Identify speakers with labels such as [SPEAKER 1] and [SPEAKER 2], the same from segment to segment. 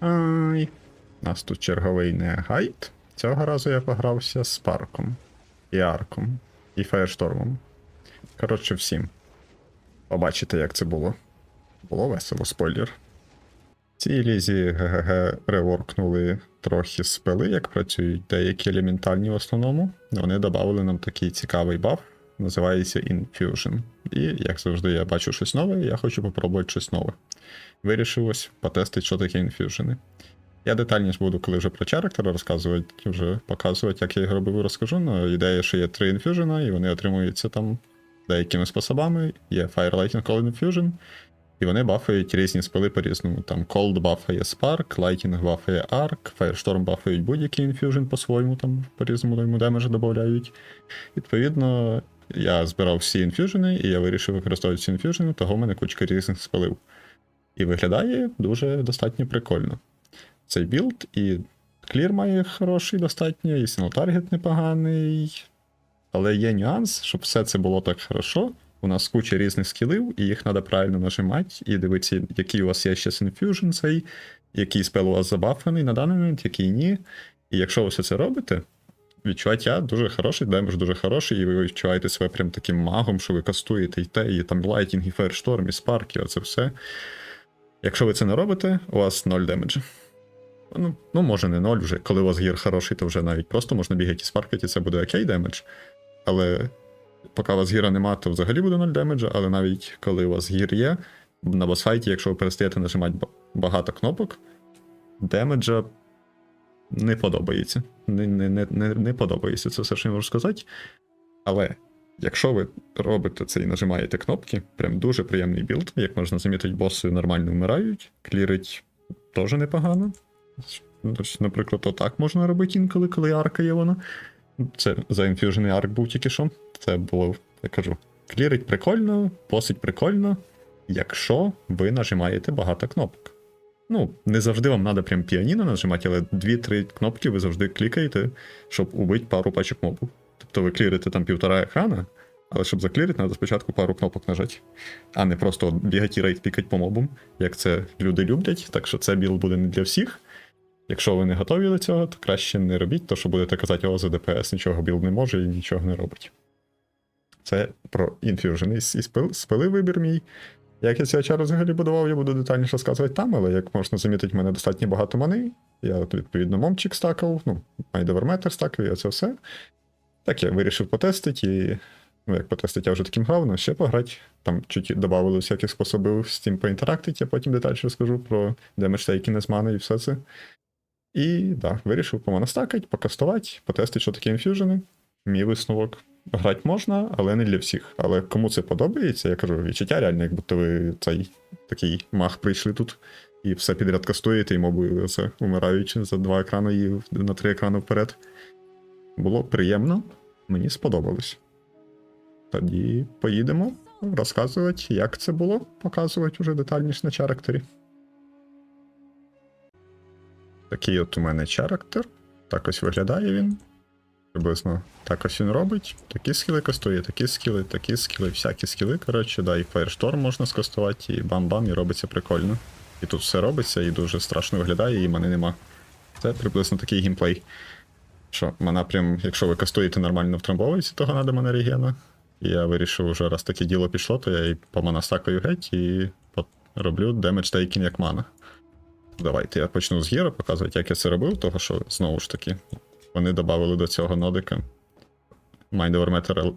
[SPEAKER 1] Ай. Нас тут черговий не гайд. Цього разу я погрався з парком, і арком, і фаєрштормом. Коротше, всім. Побачите, як це було. Було весело, спойлер. В Цій лізі ГГГ реворкнули трохи спели, як працюють деякі елементальні в основному. Вони додали нам такий цікавий баф, називається Infusion. І, як завжди, я бачу щось нове, і я хочу попробувати щось нове. Вирішив ось потестити, що таке інфюжени. Я детальніше буду, коли вже про character розказувати, вже показувати, як я їх робив, розкажу. Но ідея, що є три інфюжена, і вони отримуються там деякими способами. Є Fire Lightning Cold Infusion, і вони бафають різні спели по-різному. Там Cold бафає Spark, Lightning бафає Arc, Firestorm бафають будь-який інфюжен по-своєму, там по-різному йому демеджа додають. Відповідно, я збирав всі інфюжени, і я вирішив використовувати ці інфюжени, того в мене кучка різних спелів. І виглядає дуже достатньо прикольно. Цей білд, і клір має хороший достатньо, і синглтаргет непоганий. Але є нюанс, щоб все це було так хорошо. У нас куча різних скілів, і їх треба правильно нажимати, і дивитися, який у вас є ще інфюжн цей, який спел у вас забафаний на даний момент, який ні. І якщо ви все це робите, відчуття дуже хороший, демедж дуже хороший, і ви відчуваєте себе прям таким магом, що ви кастуєте і те, і там лайтінг, і фаєршторм, і спарк, і оце все. Якщо ви це не робите, у вас 0 демеджа. Ну, ну, може не 0 вже. Коли у вас гір хороший, то вже навіть просто можна бігати і спаркати, це буде окей демедж. Але поки у вас гіра нема, то взагалі буде 0 демеджа, але навіть коли у вас гір є, на босфайті, якщо ви перестаєте нажимати багато кнопок, демеджа не подобається. Не, не, не, не, не подобається це все, що я можу сказати. Але якщо ви робите це і нажимаєте кнопки, прям дуже приємний білд, як можна замітити, боси нормально вмирають, клірить теж непогано. Наприклад, отак можна робити інколи, коли арка є вона. Це заінфюжений арк був тільки що. Це було, я кажу, клірить прикольно, посить прикольно, якщо ви нажимаєте багато кнопок. Ну, не завжди вам треба прям піаніно нажимати, але 2-3 кнопки ви завжди клікаєте, щоб убити пару пачок мобу. Тобто ви клірите там півтора екрана, але щоб заклірити, треба спочатку пару кнопок нажати. А не просто бігати і рейд пікати по мобам, як це люди люблять, так що це білд буде не для всіх. Якщо ви не готові до цього, то краще не робіть, то що будете казати, о, за ДПС нічого білд не може і нічого не робить. Це про інфюжн. І, і спил, спили вибір мій. Як я цього чару взагалі будував, я буду детальніше розказувати там, але як можна замітити, в мене достатньо багато мани. Я от, відповідно момчик стакав, ну, майдоверметр стакав, і це все. Так я вирішив потестити і. Ну, як потестити, я вже таким грав, але ще пограти. Там чуть додавали всяких способів з цим поінтерактити, я потім детальніше розкажу про демедж-тейкінг з мани і все це. І так, вирішив помонастакати, покастувати, потестити, що таке інфюжени. Мій висновок. Грати можна, але не для всіх. Але кому це подобається, я кажу, відчуття реально, як будто ви цей такий мах прийшли тут і все підряд кастуєте, і моби це умирають за два екрани і на три екрани вперед. Було приємно, мені сподобалось. Тоді поїдемо розказувати, як це було, показувати вже детальніше на чарактері. Такий от у мене чарактер. Так ось виглядає він. Приблизно так ось він робить. Такі скіли кастує, такі скіли, такі скіли, всякі скіли. Коротше, да, і Firestorm можна скастувати, і бам-бам, і робиться прикольно. І тут все робиться, і дуже страшно виглядає, і мене нема. Це приблизно такий геймплей. Що, мана прям, якщо ви кастуєте нормально втрамбовується, того надо мене регіона. І я вирішив, вже раз таке діло пішло, то я і по манастакаю геть і роблю демедж тейкін як мана. Давайте я почну з гіра показувати, як я це робив, того що знову ж таки, вони додали до цього нодика Mind over Matter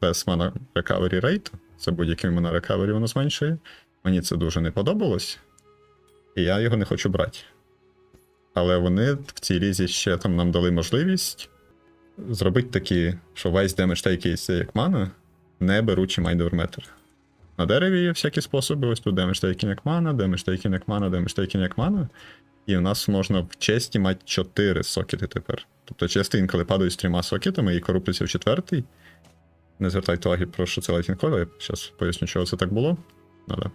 [SPEAKER 1] без Mana Recovery Rate. Це будь-який Mana Recovery воно зменшує. Мені це дуже не подобалось. І я його не хочу брати. Але вони в цій різі ще там нам дали можливість зробити такі, що весь демедж тейкається як мана, не беручи over На дереві є всякі способи. Ось тут демедж тейкінг як мана, демедж тейкінг як мана, демедж тейкінг як мана. І в нас можна в честі мати 4 сокети тепер. Тобто чести інколи падають з трьома сокетами і коруплюються в четвертий. Не звертайте уваги про що це Lightning Coil, я зараз поясню, чого це так було. Ну, да.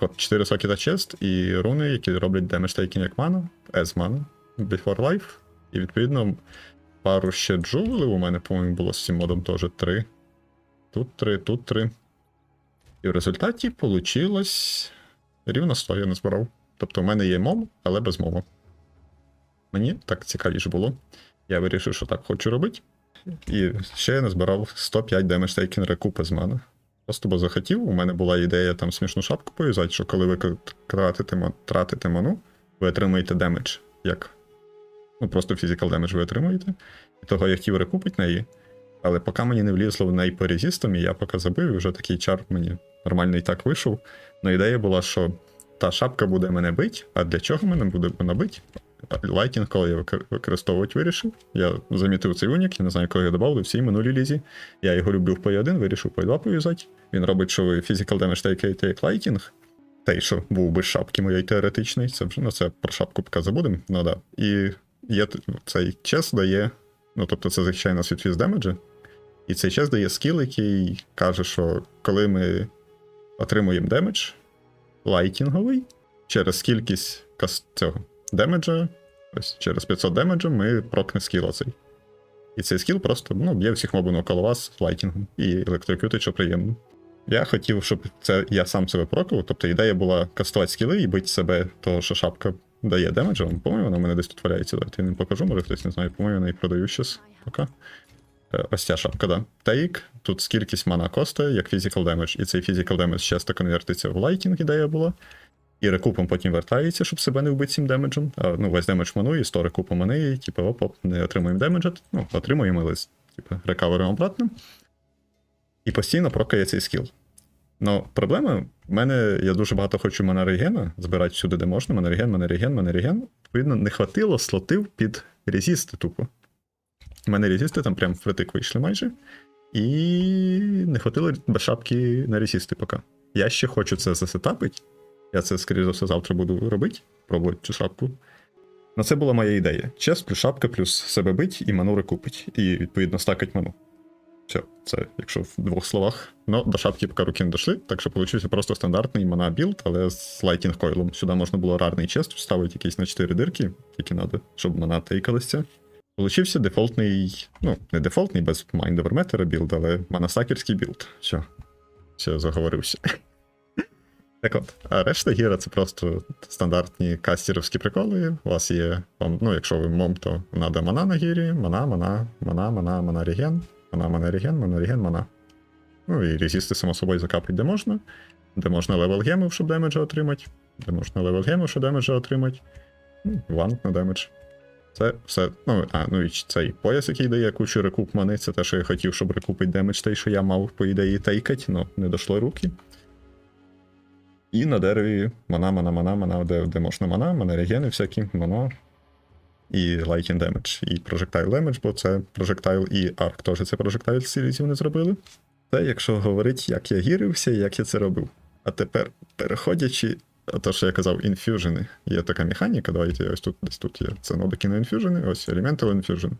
[SPEAKER 1] От, 4 сокета чест і руни, які роблять демедж тейкінг як мана, as mana, before life. І відповідно пару ще джувелів у мене, по-моєму, було з цим модом теж 3. Тут 3, тут 3. І в результаті вийшло рівно 100 я не збирав. Тобто, в мене є мом, але без мому. Мені так цікавіше було. Я вирішив, що так хочу робити. І ще я назбирав 105 демедж тейкен рекупи з мене. Просто бо захотів, у мене була ідея там смішну шапку пов'язати, що коли ви тратите, тратите ману, ви отримуєте демедж. Як? Ну, просто фізикал демедж ви отримуєте. І того я хотів рекупити неї. Але поки мені не влізло в неї по резістам, і я поки забив, і вже такий чар мені нормально і так вийшов. Но ідея була, що та шапка буде мене бить, а для чого мене буде вона бить? Лайтінг, коли я використовувати вирішив. Я замітив цей унік, я не знаю, коли я додав, всі минулі лізі. Я його люблю в P1, вирішив P2 пов'язати. Він робить, що ви physical damage take, take lighting. Той, що був без шапки моєї теоретичної, це вже ну, це про шапку поки забудемо. Ну да. І є цей чес дає, ну тобто це захищає нас від фіз демеджа. І цей чес дає скіл, який каже, що коли ми отримуємо демедж лайтінговий, через кількість кас- цього демеджа, ось через 500 демеджа ми прокне скіл оцей. І цей скіл просто ну, б'є всіх мобів навколо вас лайтінгом і електрокютить, що приємно. Я хотів, щоб це я сам себе прокав, тобто ідея була кастувати скіли і бити себе, того, що шапка дає демеджа. По-моєму, вона в мене десь тут валяється. Давайте я не покажу, може хтось не знає, по-моєму, я її продаю щас поки. Е, Ось ця шапка, да. Тейк, тут скількись мана коштує, як physical damage, і цей physical damage часто конвертиться в лайтінг, ідея була. І рекупом потім вертається, щоб себе не вбити цим демеджем. А, ну, весь демедж ману, і 100 рекупу мани, і типу, оп-оп, не отримуємо демеджа. Ну, отримуємо, але типу, рекаверимо обратно. І постійно прокає цей скіл. Ну, проблема в мене, я дуже багато хочу манареген збирати всюди, де можна. Манареген, манареген, манареген. Відповідно, не хватило слотів під резісти тупо. У мене резісти там прям впритик вийшли майже. І не хватило без шапки на резісти поки. Я ще хочу це засетапити. Я це, скоріше за все, завтра буду робити, пробувати цю шапку. Ну, це була моя ідея. Чес плюс шапка, плюс себе бить і ману рекупить. І, відповідно, стакать ману. Все, це якщо в двох словах. Ну, до шапки поки руки не дошли, так що получився просто стандартний мана білд, але з лайтінг койлом. Сюди можна було рарний чест вставити якийсь на 4 дирки, тільки треба, щоб мана тейкалася. Получився дефолтний, ну, не дефолтний, без over білд, але манасакерський білд. Все. Все, заговорився. Так от, а решта гіра це просто стандартні кастерівські приколи. У вас є, вам, ну, якщо ви мом, то треба мана на гірі, мана, мана, мана, мана, мана реген, мана, мана реген, мана реген, мана. Ну і резісти, само собою, закапать де можна, де можна левел гемів, щоб демеджа отримати, де можна левел гемів, щоб демеджа отримати. Ну, вант на демедж. Це все. Ну, а, ну і цей пояс, який дає кучу рекуп мани, це те, що я хотів, щоб рекупить демедж той, що я мав, по ідеї, тейкать, але не дійшло руки. І на дереві мана, мана, мана, мана, де, де можна мана, мана регени всякі, мана. І Lightning Damage, і Projectile Damage, бо це Projectile і Arc теж це Projectile Series вони зробили. Це якщо говорити, як я гірився і як я це робив. А тепер, переходячи, то, що я казав, інфюжени. Є така механіка, давайте ось тут десь тут є. Це нодики на інфюжени, ось Elemental Infusion.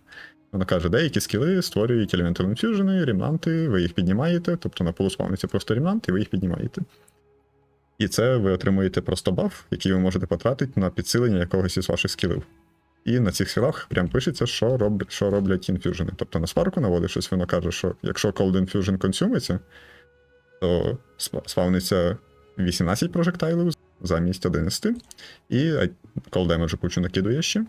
[SPEAKER 1] Вона каже, деякі скіли створюють Elemental Infusion, ремнанти, ви їх піднімаєте, тобто на полу спавниться просто ремнант, і ви їх піднімаєте. І це ви отримуєте просто баф, який ви можете потратити на підсилення якогось із ваших скілів. І на цих скілах прям пишеться, що роблять, що роблять інфюжени. Тобто на спарку наводиш щось, воно каже, що якщо Cold Infusion консюмиться, то сп- спавниться 18 прожектайлів замість 11, і Cold Damage кучу накидує ще.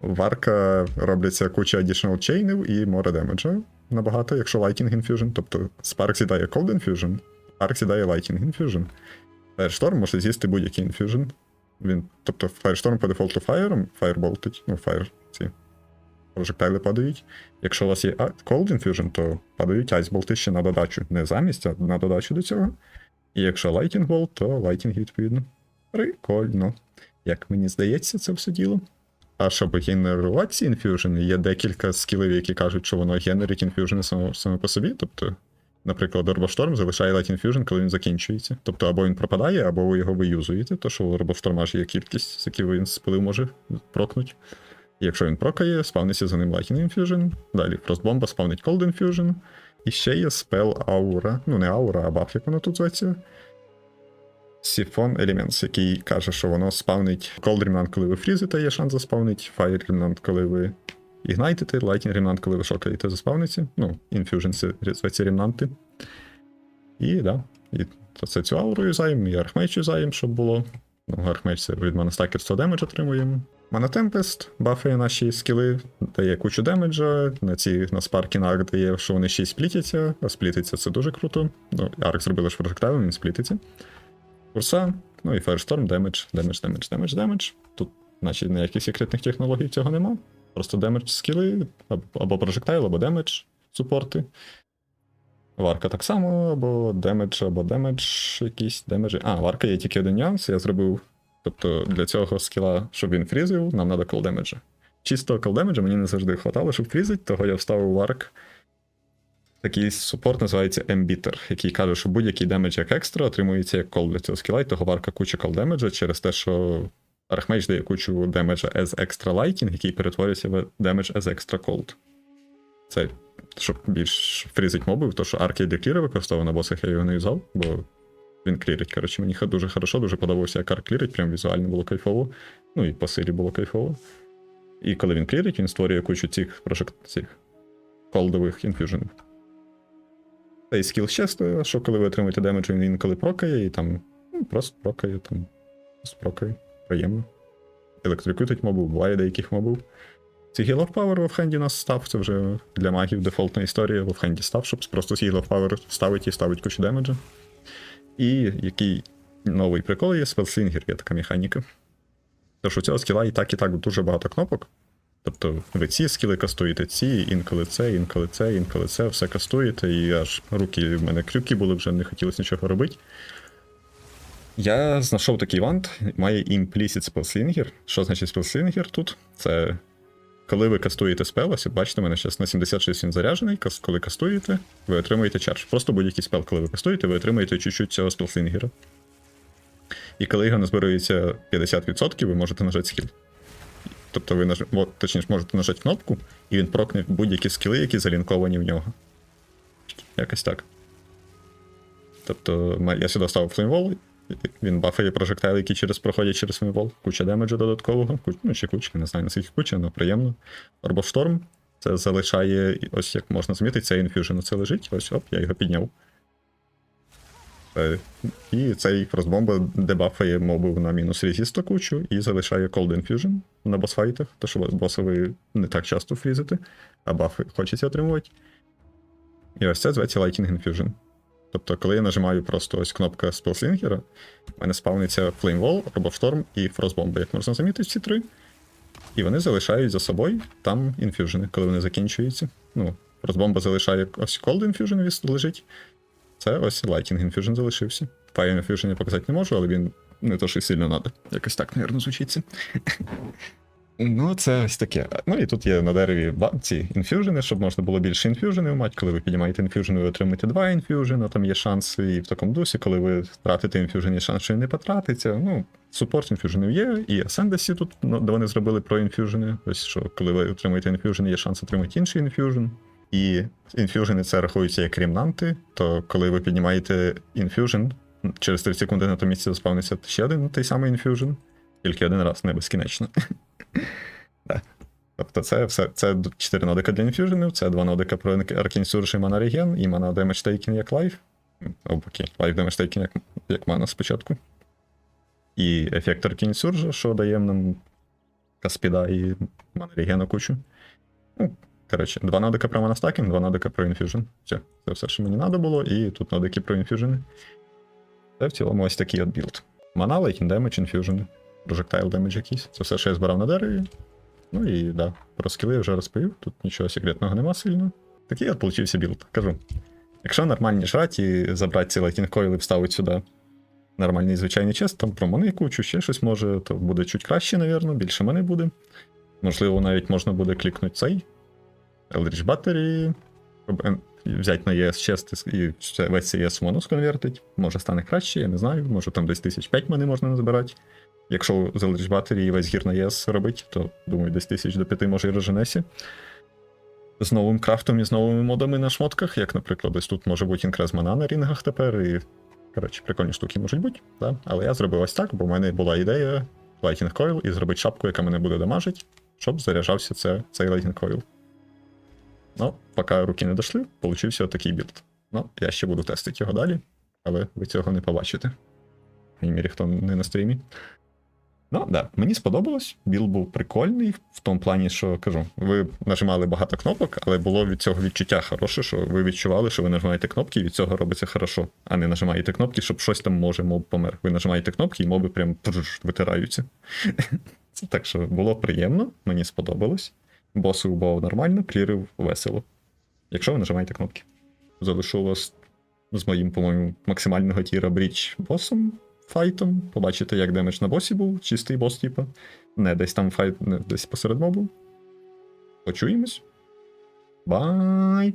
[SPEAKER 1] Варка робляться куча additional чейнів і море демеджа набагато, якщо Lighting Infusion. Тобто Spark сідає Cold Infusion, Arc сідає Lighting Infusion. Firestorm може з'їсти будь-який Infusion. Він, тобто Firestorm по дефолту Fire, Firebолтить, ну, Fire ці прожектайли падають. Якщо у вас є Cold Infusion, то падають Ice ще на додачу. Не замість, а на додачу до цього. І якщо Lightning Bolt, то Lightning відповідно. Прикольно. Як мені здається, це все діло. А щоб генерувати ці інфюжени, є декілька скілів, які кажуть, що воно генерить інфюжени саме, саме по собі. Тобто, наприклад, Орбошторм залишає Light Infusion, коли він закінчується. Тобто, або він пропадає, або ви його виюзуєте, то що у Орбошторма ж є кількість, з яких він спилив може прокнути. І якщо він прокає, спавниться за ним Lightning Infusion. Далі Frostbomba спавнить Cold Infusion. І ще є спел Аура. Ну, не Аура, а баф, як воно тут зветься. Siphon Elements, який каже, що воно спавнить Cold Remnant, коли ви фрізите, є шанс заспавнить, Fire Remnant, коли ви ігнайтите, Lightning Remnant, коли ви шокаєте, заспавниться. Ну, Infusion це ремнанти. І да. І це цю ауру юзаємо, і архмейч юзаємо, щоб було Ну, Архмеч це від Манастакер 100 демедж отримуємо. Tempest бафає наші скіли, дає кучу демеджа. На ці на спарки на арк дає, що вони ще й сплітяться, а сплітиться це дуже круто. Ну, арк зробили ж прожектайлом, він сплітиться. Курса, ну і Firestorm, демедж, демедж, демедж, демедж, демедж. Тут, наче ніяких секретних технологій цього нема. Просто демедж скіли, або, прожектайл, або демедж супорти. Варка так само, або демедж, або демедж якісь демеджі. А, варка є тільки один нюанс, я зробив. Тобто для цього скіла, щоб він фрізив, нам треба колдемеджа. Чистого колдемеджа мені не завжди хватало, щоб фрізити, того я вставив варк. Такий супорт називається Embiter, який каже, що будь-який демедж як екстра отримується як кол для цього скіла, і того варка куча колдемеджа через те, що Архмейдж дає кучу демеджа as extra lighting, який перетворюється в демедж as extra cold. Це щоб більш фрізить мобів, то що арки для кліри використовував на босах, я його не юзав, бо він клірить. Коротше, мені дуже хорошо, дуже подобався, як арк клірить, прям візуально було кайфово. Ну і по силі було кайфово. І коли він клірить, він створює кучу цих прошек... цих колдових інфюженів. Та скіл ще стоїть, що коли ви отримуєте демедж, він інколи прокає, і там ну, просто прокає, там просто прокає. Приємно. Електрикутить мобів, буває деяких мобів. Ці Heal of Power в офхенді у нас став, це вже для магів дефолтна історія в офхенді став, щоб просто з Heal of Power ставить і ставить кучу демеджа. І який новий прикол є, Spellslinger є така механіка. Тож у цього скіла і так, і так дуже багато кнопок. Тобто ви ці скіли кастуєте, ці, інколи це, інколи це, інколи це, все кастуєте, і аж руки в мене крюки були, вже не хотілося нічого робити. Я знайшов такий вант, має Implicit Spellslinger. Що значить Spellslinger тут? Це коли ви кастуєте спел, ось бачите, у мене зараз на 76 він заряджений. Коли кастуєте, ви отримуєте чардж. Просто будь-який спел, коли ви кастуєте, ви отримуєте чуть-чуть цього спелслінгера. І коли його назбирується 50%, ви можете нажати скіл. Тобто ви наж... от, точніше, можете нажати кнопку, і він прокне будь-які скіли, які залінковані в нього. Якось так. Тобто, я сюди ставив флеймвол, він бафає прожектайли, які через проходять через флеймвол, куча демеджу додаткового, куч... ну чи кучка, не знаю наскільки куча, але приємно. Орбошторм. Це залишає, ось як можна замітити, це інфюжн це лежить. Ось оп, я його підняв. Е, І цей фростбомба дебафає мобів на мінус резісто кучу і залишає Cold Infusion на босфайтах, то що боса не так часто фрізите, а бафи хочеться отримувати. І ось це зветься Lighting Infusion. Тобто, коли я нажимаю просто ось кнопка спелслінгера, в мене спавниться Flame Wall, Робовшторм і Фростбомба, як можна замітити, ці три. І вони залишають за собою там інфюжени, коли вони закінчуються. Ну, Фростбомба залишає ось Cold Infusion лежить. Це ось Lighting Infusion залишився. Fire Infusion я показати не можу, але він не то, що сильно надо. Якось так, мабуть, звучиться. Ну, це ось таке. Ну і тут є на дереві ба- ці інфюжени, щоб можна було більше інфюженів мати. Коли ви піднімаєте інфюжен, ви отримаєте два інфюжена, там є шанс і в такому дусі, коли ви втратите інфюжен, є шанс, що він не потратиться. Ну, супорт інфюженів є, і Ascendancy тут, ну, де вони зробили про інфюжени. Ось що, коли ви отримуєте інфюжен, є шанс отримати інший інфюжен. І інфюжени це рахуються як ремнанти, то коли ви піднімаєте інфюжен, через 3 секунди на тому місці заспавниться ще один той самий інфюжен, тільки один раз, не безкінечно. Да. Тобто це все це 4 нодика для інфюженів, це 2 нодика про Arcane Surge і Mana Regen, і Mana Damage Taking як Life. Обоки, Life Damage Taking як, як Mana спочатку. І ефект Arcane Surge, що дає нам Каспіда і Mana Regen кучу. Ну, коротше, 2 нодика про Mana Stacking, 2 нодика про Infusion. Все, це все, що мені треба було, і тут нодики про Infusion. Це в цілому ось такий от білд. Mana, Lightning Damage, Infusion, Projectile Damage якийсь. Це все, що я збирав на дереві. Ну і да, про скіли я вже розповів, тут нічого секретного нема сильно. Такий от получився білд. Кажу. Якщо нормальні жрати і забрати ці Lightning Coil і вставити сюди нормальний звичайний чест, там про мани кучу, ще щось може, то буде чуть краще, напевно, більше мани буде. Можливо, навіть можна буде клікнути цей Eldritch Battery, щоб взяти на ES чест і весь ES в монус конвертить. Може стане краще, я не знаю, може там десь 1005 мани можна назбирати. Якщо з Eldritch Battery і весь гір на ЄС робить, то думаю, десь тисяч до п'яти може і розженесі. З новим крафтом і з новими модами на шмотках, як, наприклад, ось тут може бути інкрез мана на рінгах тепер, і. Коротше, прикольні штуки можуть бути, да? але я зробив ось так, бо в мене була ідея Lightning Coil і зробити шапку, яка мене буде дамажити, щоб заряджався це, цей Lightning Coil. Ну, поки руки не дійшли, получився отакий білд. Ну, я ще буду тестити його далі, але ви цього не побачите. мірі, хто не на стрімі. Ну, да, мені сподобалось. Біл був прикольний в тому плані, що кажу, ви нажимали багато кнопок, але було від цього відчуття хороше, що ви відчували, що ви нажимаєте кнопки, і від цього робиться хорошо, а не нажимаєте кнопки, щоб щось там може моб помер. Ви нажимаєте кнопки, і моби прям витираються. Так що було приємно, мені сподобалось. Боси убав нормально, клірив весело. Якщо ви нажимаєте кнопки. Залишу вас з моїм, по-моєму, максимального тіра бріч босом, файтом. Побачите, як демедж на босі був, чистий бос, типа. Не десь там файт, не десь посеред мобу. Почуємось. Бай!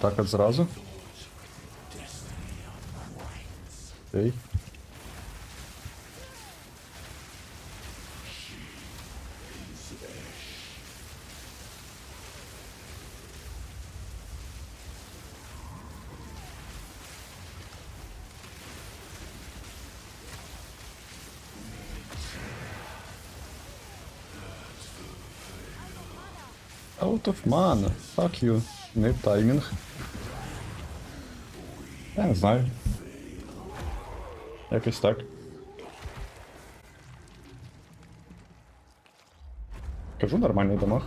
[SPEAKER 1] Так от зразу. Окей. Out of mana. Fuck you. Не таймінг. Я не знаю. Якось так. Кажу нормальний дамаг.